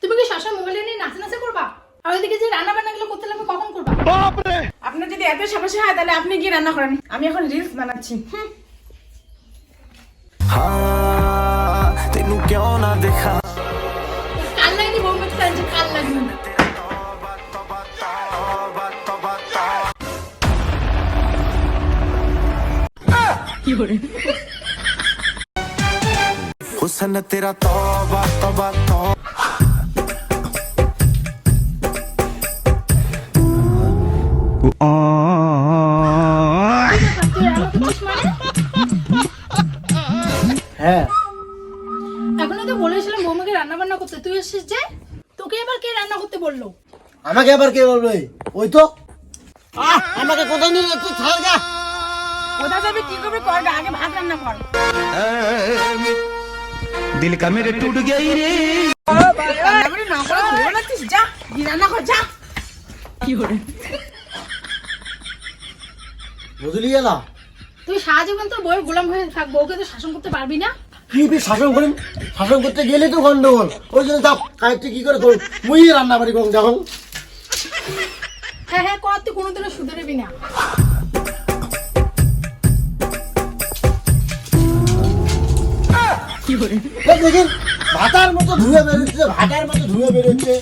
তুমি কি শশা মোবাইলে নিয়ে নাচা নাচা করবা? আর ওইদিকে যে রান্না বান্নাগুলো করতে আমি কখন করবা? আপনার যদি এত সমস্যা হয় তাহলে আপনি গিয়ে রান্না করেন। আমি এখন রিলস বানাচ্ছি। তেনু কেউ না দেখা। লাগবে না हुसन तेरा तौबा तौबा तौबा। হ্যাঁ। এখনও তো বলেছিলাম বৌমাকে রান্না বান্না করতে। তুই এসেছিস যে? তোকে এবার কে রান্না করতে বলল? আমাকে আবার কে বলবে ওই তো। আমাকে কোথায় নিয়ে যাচ্ছে ছাড় যা। কোথায় যাবে কি করবে কর আগে ভাত রান্না কর। দিল কা মেরে টুট গই রে। আমি না তুই সারা জীবন তো বউয়ের গোলাম হয়ে থাক বউকে তো শাসন করতে পারবি না? শাসন করিম শাসন করতে গেলে তো গন্ডগোল। ওই জন্য চাপ কাজটা কি করে করুন মুই রান্না বাড়ি করুন হ্যাঁ হ্যাঁ কর তুই কোনোদিনও শুধরাবি না। দেখেন ভাতার মতো ধুয়ে বেরোচ্ছে ভাতার মতো ধুয়ে বেরোচ্ছে।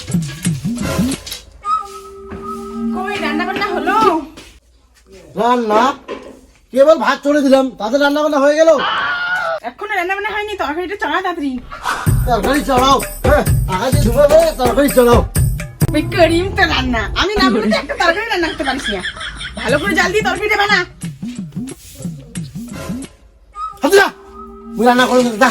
কই রান্না বান্না হলো? রান্না? কেবল ভাত চলে দিলাম তাদের রান্না বান্না হয়ে গেল? এখনও রান্না বান্না হয়নি তরকারিটা চড়া তাড়াতাড়ি। তরকারি চড়াও। হ্যাঁ আকাশে ধুবে তরকারি চড়াও। ওই করিম তো রান্না। আমি নামলে তো একটা তরকারি রান্না করতে পারছি না। ভালো করে জাল দিয়ে তরকারিটা বানা। হাত যা মুই রান্না করে যা।